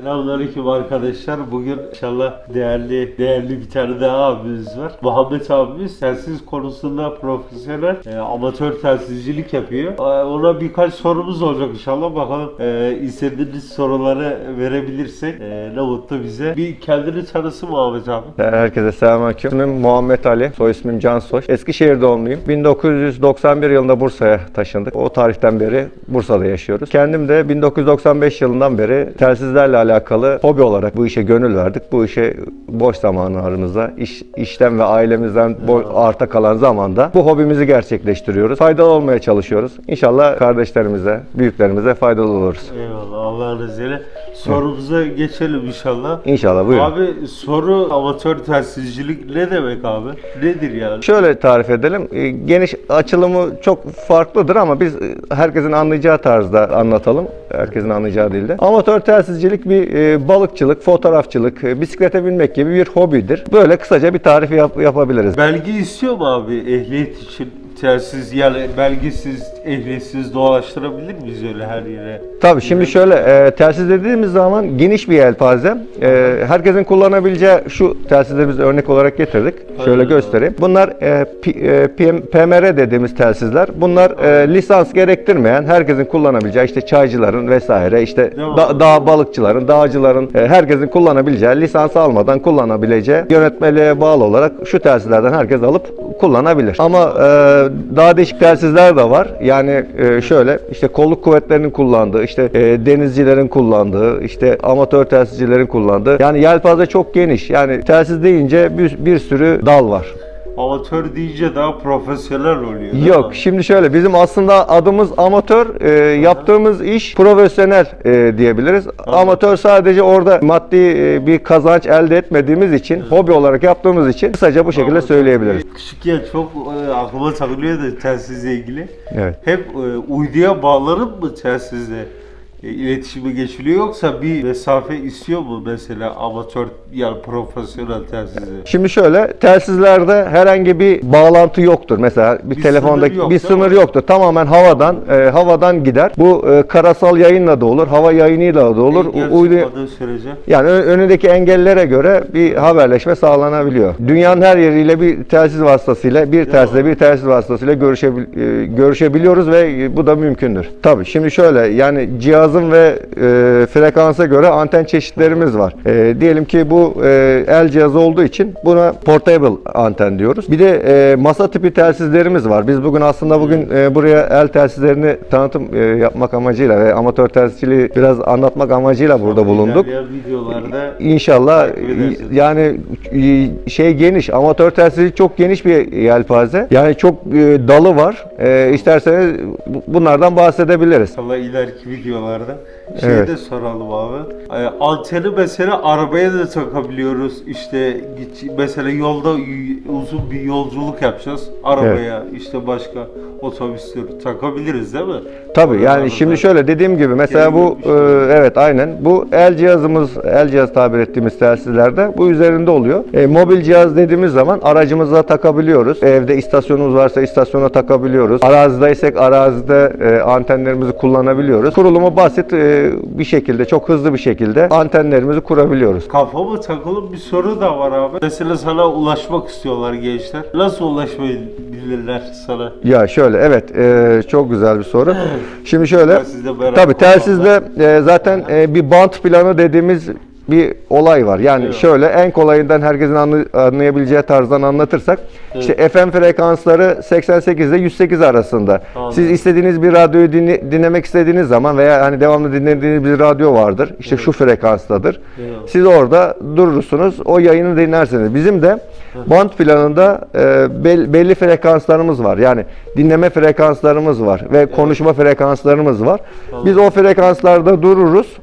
Selamünaleyküm arkadaşlar. Bugün inşallah değerli değerli bir tane daha abimiz var. Muhammed abimiz telsiz konusunda profesyonel e, amatör telsizcilik yapıyor. E, ona birkaç sorumuz olacak inşallah. Bakalım e, istediğiniz soruları verebilirsek e, ne mutlu bize. Bir kendini tanısın Muhammed abi. Herkese selamünaleyküm. İsmim Muhammed Ali, soy ismim Cansoy. Eskişehir doğumluyum. 1991 yılında Bursa'ya taşındık. O tarihten beri Bursa'da yaşıyoruz. Kendim de 1995 yılından beri telsizlerle alakalı hobi olarak bu işe gönül verdik. Bu işe boş zamanlarımızda, iş, işten ve ailemizden bo- arta kalan zamanda bu hobimizi gerçekleştiriyoruz. Faydalı olmaya çalışıyoruz. İnşallah kardeşlerimize, büyüklerimize faydalı oluruz. Eyvallah Allah'ın izniyle. Sorumuza geçelim inşallah. İnşallah buyurun. Abi soru amatör telsizcilik ne demek abi? Nedir yani? Şöyle tarif edelim. E, Geniş açılımı çok farklıdır ama biz e, herkesin anlayacağı tarzda anlatalım. Herkesin anlayacağı dilde. Amatör telsizcilik bir e, balıkçılık, fotoğrafçılık, e, bisiklete binmek gibi bir hobidir. Böyle kısaca bir tarif yap- yapabiliriz. Belge istiyor mu abi ehliyet için telsiz yani belgesiz, ehliyetsiz dolaştırabilir miyiz öyle her yere? Tabii şimdi şöyle e, telsiz dediğimiz zaman geniş bir yelpaze. E, herkesin kullanabileceği şu telsizleri biz örnek olarak getirdik. Şöyle Aynen. göstereyim. Bunlar e, P- e, PM PMR dediğimiz telsizler. Bunlar e, lisans gerektirmeyen herkesin kullanabileceği işte çaycıların vesaire işte Devam. da- dağ balıkçıların, dağcıların e, herkesin kullanabileceği lisans almadan kullanabileceği yönetmeliğe bağlı olarak şu telsizlerden herkes alıp kullanabilir. Ama e, daha değişik telsizler de var. Yani e, şöyle işte kolluk kuvvetlerinin kullandığı, işte e, denizcilerin kullandığı, işte amatör telsizcilerin kullandığı. Yani yelpaze çok geniş. Yani telsiz deyince bir, bir sürü dal var. Amatör deyince daha profesyonel oluyor. Yok mi? şimdi şöyle bizim aslında adımız amatör e, yaptığımız iş profesyonel e, diyebiliriz. Amatör sadece orada maddi e, bir kazanç elde etmediğimiz için hobi olarak yaptığımız için kısaca bu şekilde Amatör söyleyebiliriz. Küçükken çok e, aklıma takılıyor da telsizle ilgili. Evet. Hep e, uyduya bağlanıp mı telsizle e, iletişime geçiliyor yoksa bir mesafe istiyor mu mesela amatör yani profesyonel telsizle? Şimdi şöyle telsizlerde herhangi bir bağlantı yoktur. Mesela bir, Bir telefonda sınır yok, bir sınır mi? yoktur. Tamamen havadan e, havadan gider. Bu e, karasal yayınla da olur, hava yayınıyla da olur. Engel Uydu sürece. Yani ön- önündeki engellere göre bir haberleşme sağlanabiliyor. Dünyanın her yeriyle bir telsiz vasıtasıyla, bir telsizle bir telsiz vasıtasıyla görüşebil- e, görüşebiliyoruz ve e, bu da mümkündür. Tabii şimdi şöyle yani cihazın ve e, frekansa göre anten çeşitlerimiz var. E, diyelim ki bu e, el cihazı olduğu için buna portable anten diyoruz. Bir de e, masa tipi telsizlerimiz var. Biz bugün aslında bugün e, buraya el telsizlerini tanıtım e, yapmak amacıyla ve amatör telsizciliği biraz anlatmak amacıyla burada bulunduk. Videolarda İnşallah yani şey geniş amatör telsizlik çok geniş bir yelpaze. Yani çok e, dalı var. E, isterseniz bu- bunlardan bahsedebiliriz. İnşallah ileriki videolarda да? Şey Evet. de soralım abi. Anteni mesela arabaya da takabiliyoruz. İşte mesela yolda uzun bir yolculuk yapacağız. Arabaya işte başka otobüsleri takabiliriz değil mi? Tabii yani Oralarda şimdi da. şöyle dediğim gibi mesela bu e, evet aynen bu el cihazımız el cihaz tabir ettiğimiz telsizlerde bu üzerinde oluyor. E, mobil cihaz dediğimiz zaman aracımıza takabiliyoruz. Evde istasyonumuz varsa istasyona takabiliyoruz. Arazideysek arazide e, antenlerimizi kullanabiliyoruz. Kurulumu basit e, bir şekilde çok hızlı bir şekilde antenlerimizi kurabiliyoruz. Kafama takılı bir soru da var abi. Mesela sana ulaşmak istiyorlar gençler. Nasıl ulaşmayabilirler sana? Ya şöyle evet e, çok güzel bir soru. Şimdi şöyle kullanmak. telsizde e, zaten e, bir bant planı dediğimiz bir olay var. Yani Evet. şöyle en kolayından herkesin anlı- anlayabileceği tarzdan anlatırsak işte FM frekansları 88 ile 108 arasında. Anladım. Siz istediğiniz bir radyoyu dinle- dinlemek istediğiniz zaman veya hani devamlı dinlediğiniz bir radyo vardır. İşte şu frekanstadır. Evet. Siz orada durursunuz. O yayını dinlersiniz. Bizim de band planında e, bel- belli frekanslarımız var. Yani dinleme frekanslarımız var ve konuşma frekanslarımız var. Biz o frekanslarda dururuz.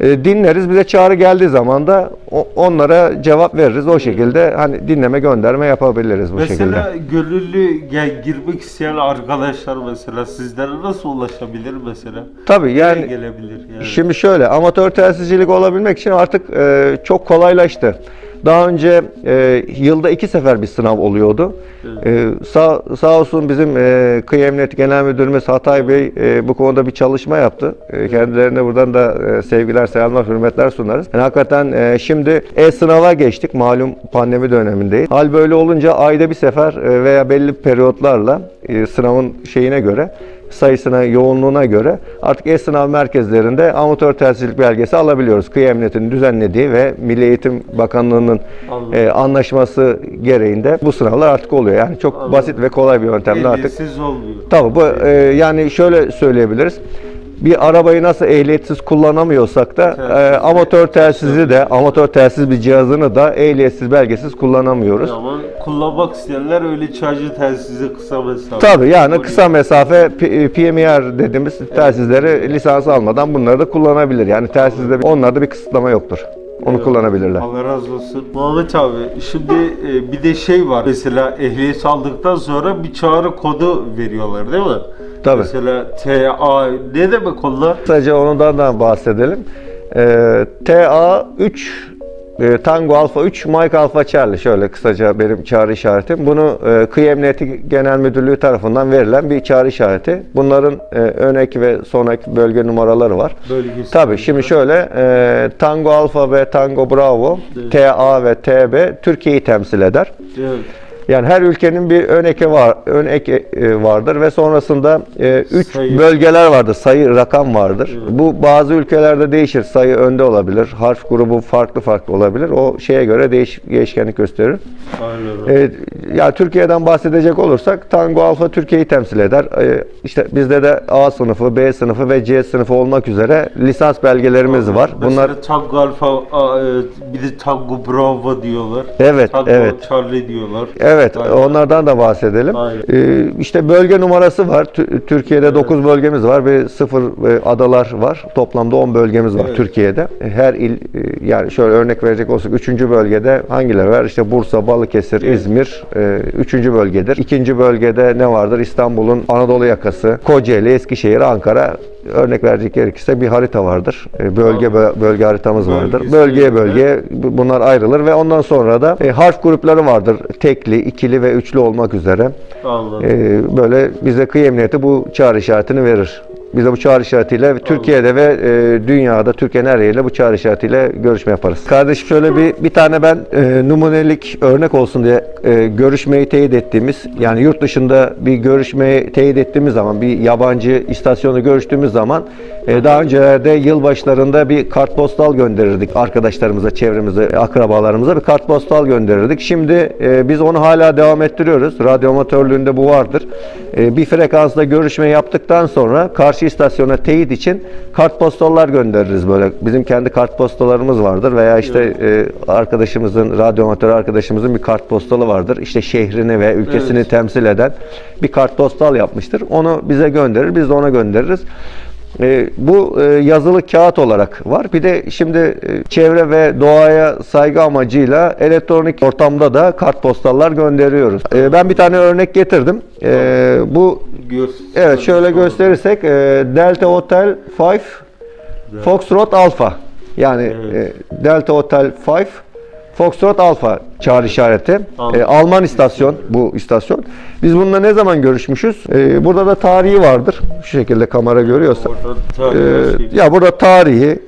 E, dinleriz. Bize çağrı geldiği zaman da onlara cevap veririz. O şekilde hani dinleme gönderme yapabiliriz bu şekilde. Mesela gönüllü gel, girmek isteyen arkadaşlar mesela sizlere nasıl ulaşabilir mesela? Tabii Nereye yani gelebilir yani? Şimdi şöyle amatör telsizcilik olabilmek için artık e, çok kolaylaştı. Daha önce e, yılda iki sefer bir sınav oluyordu. E, sağ, sağ olsun bizim e, Kıyı Genel Müdürümüz Hatay Bey e, bu konuda bir çalışma yaptı. E, kendilerine buradan da e, sevgiler, selamlar, hürmetler sunarız. Yani hakikaten e, şimdi e-sınava geçtik. Malum pandemi dönemindeyiz. Hal böyle olunca ayda bir sefer e, veya belli periyotlarla e, sınavın şeyine göre sayısına, yoğunluğuna göre artık e-sınav merkezlerinde amatör telsizlik belgesi alabiliyoruz. Kıyı Emniyeti'nin düzenlediği ve Milli Eğitim Bakanlığı'nın Anladım. e, anlaşması gereğinde bu sınavlar artık oluyor. Yani çok Anladım. basit ve kolay bir yöntemle artık. Ehliyetsiz olmuyor. Tabii bu e, yani şöyle söyleyebiliriz. Bir arabayı nasıl ehliyetsiz kullanamıyorsak da Telsiz. e, amatör telsizi de amatör telsiz bir cihazını da ehliyetsiz belgesiz kullanamıyoruz. Ama kullanmak isteyenler öyle çarjı telsizi kısa mesafe. Tabii yani kısa mesafe P- PMR dediğimiz telsizleri lisans almadan bunları da kullanabilir. Yani telsizde bir- onlarda bir kısıtlama yoktur. Onu Evet. kullanabilirler. Allah razı olsun. Muhammed abi şimdi e, bir de şey var. Mesela ehliyet aldıktan sonra bir çağrı kodu veriyorlar değil mi? Tabii. Mesela TA ne demek onlar? Kısaca ondan da bahsedelim. Ee, TA 3 e, Tango Alfa 3 Mike Alfa Charlie şöyle kısaca benim çağrı işaretim. Bunu e, Kıyı Emniyeti Genel Müdürlüğü tarafından verilen bir çağrı işareti. Bunların e, ön ek ve son ek bölge numaraları var. Bölgesi. Tabii şimdi şöyle e, Tango Alfa ve Tango Bravo, Evet. TA ve TB Türkiye'yi temsil eder. Evet. Yani her ülkenin bir ön eki var, ön ek e, vardır ve sonrasında 3 Sayı. bölgeler vardır, sayı rakam vardır. Bu bazı ülkelerde değişir. Sayı önde olabilir, harf grubu farklı farklı olabilir. O şeye göre değiş, değişkenlik gösterir. Aynen. E, ya Türkiye'den bahsedecek olursak Tango Alfa Türkiye'yi temsil eder. E, işte bizde de A sınıfı, B sınıfı ve C sınıfı olmak üzere lisans belgelerimiz var. Bunlar Mesela Tango Alfa, e, bir de Tango Bravo diyorlar. Evet, Tango evet. Charlie diyorlar. Evet, Aynen. onlardan da bahsedelim. Ee, işte bölge numarası var. Tü- Türkiye'de 9 bölgemiz var ve 0 adalar var. Toplamda 10 bölgemiz var Evet. Türkiye'de. Her il e, yani şöyle örnek verecek olsak 3. bölgede hangileri var? İşte Bursa, Balıkesir, Evet. İzmir 3. bölgedir. 2. bölgede ne vardır? İstanbul'un Anadolu yakası, Kocaeli, Eskişehir, Ankara örnek verecek gerekirse bir harita vardır. E, Bölge bö- bölge haritamız vardır. Bölgeye öyle. bölge bu- bunlar ayrılır ve ondan sonra da e, harf grupları vardır. Tekli, ikili ve üçlü olmak üzere. E, böyle bize kıyı emniyeti bu çağrı işaretini verir. Biz de bu çağrı işaretiyle Türkiye'de ve e, dünyada Türkiye'nin her yeriyle bu çağrı işaretiyle görüşme yaparız. Kardeşim şöyle bir bir tane ben e, numunelik örnek olsun diye e, görüşmeyi teyit ettiğimiz yani yurt dışında bir görüşmeyi teyit ettiğimiz zaman bir yabancı istasyonu görüştüğümüz zaman daha öncelerde yılbaşlarında bir kartpostal gönderirdik arkadaşlarımıza, çevremize, akrabalarımıza bir kartpostal gönderirdik. Şimdi e, biz onu hala devam ettiriyoruz. Radyo amatörlüğünde bu vardır. E, bir frekansla görüşme yaptıktan sonra karşı istasyona teyit için kartpostallar göndeririz böyle. Bizim kendi kartpostallarımız vardır veya işte e, arkadaşımızın, radyo amatör arkadaşımızın bir kartpostalı vardır. İşte şehrini ve ülkesini Evet. temsil eden bir kartpostal yapmıştır. Onu bize gönderir, biz de ona göndeririz. E, bu e, yazılı kağıt olarak var. Bir de şimdi e, çevre ve doğaya saygı amacıyla elektronik ortamda da kartpostallar gönderiyoruz. E, ben bir tane örnek getirdim. E, bu evet şöyle gösterirsek e, Delta Hotel 5 Foxtrot Alpha. Yani Evet. e, Delta Hotel 5 Foxtrot Alpha çağrı işareti. Anladım. E, Alman istasyon bu istasyon. Biz bununla ne zaman görüşmüşüz? E, burada da tarihi vardır. Şu şekilde kamera görüyorsa. Şey- ya burada tarihi,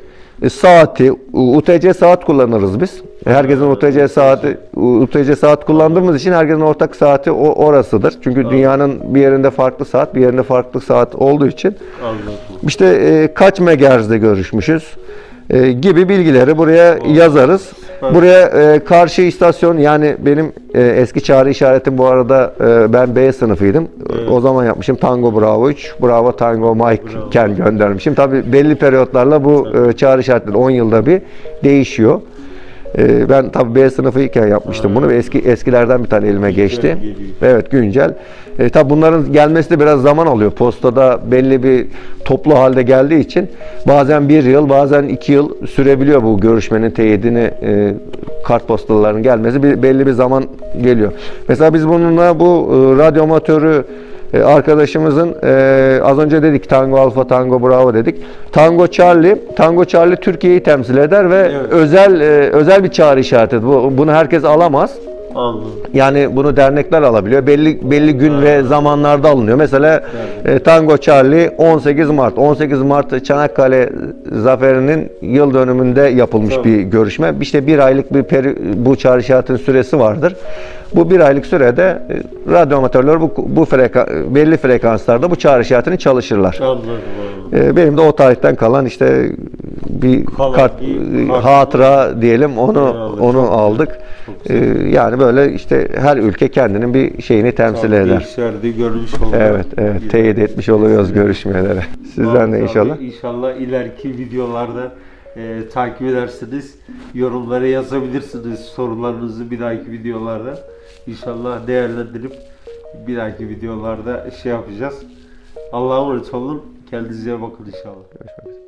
e, saati, UTC saat kullanırız biz. Herkesin UTC saati, UTC saat kullandığımız için herkesin ortak saati o orasıdır. Çünkü dünyanın bir yerinde farklı saat, bir yerinde farklı saat olduğu için Anladım. işte e, kaç megahertz'de görüşmüşüz e, gibi bilgileri buraya yazarız. Buraya e, karşı istasyon yani benim e, eski çağrı işaretim bu arada e, ben B sınıfıydım. Evet. O zaman yapmışım Tango Bravo 3, Bravo Tango Mike Bravo. Ken göndermişim. Tabi belli periyotlarla bu e, çağrı işaretleri 10 yılda bir değişiyor. E, ben tabi B sınıfıyken yapmıştım bunu ve eski eskilerden bir tane elime geçti. Evet güncel. E, tabi bunların gelmesi de biraz zaman alıyor. Postada belli bir toplu halde geldiği için bazen bir yıl bazen iki yıl sürebiliyor bu görüşmenin teyidini e, kartpostaların gelmesi bir, belli bir zaman geliyor. Mesela biz bununla bu e, radyo amatörü e, arkadaşımızın e, az önce dedik Tango Alfa, Tango Bravo dedik. Tango Charlie, Tango Charlie Türkiye'yi temsil eder ve Evet. özel e, özel bir çağrı işareti. Bu, bunu herkes alamaz. Anladım. Yani bunu dernekler alabiliyor. Belli belli gün ve zamanlarda alınıyor. Mesela e, Tango Charlie 18 Mart. 18 Mart Çanakkale Zaferi'nin yıl dönümünde yapılmış Tabii. bir görüşme. İşte bir aylık bir peri, bu çağrı işaretinin süresi vardır. Bu bir aylık sürede e, radyo amatörler bu, bu freka, belli frekanslarda bu çağrı işaretini çalışırlar. Anladım. anladım. E, Benim de o tarihten kalan işte bir Kalan kart, bir e, kart. hatıra diyelim onu Eyvallah, onu çok aldık. Çok E, Yani böyle işte her ülke kendinin bir şeyini temsil Tabii eder. işlerde görmüş olduk. Evet, evet. Teyit etmiş oluyoruz görüşmelere. Sizden de inşallah. İnşallah ileriki videolarda e, takip edersiniz. Yorumlara yazabilirsiniz sorularınızı bir dahaki videolarda. İnşallah değerlendirip bir dahaki videolarda şey yapacağız. Allah'a emanet olun. Kendinize bakın inşallah. Görüşmek üzere.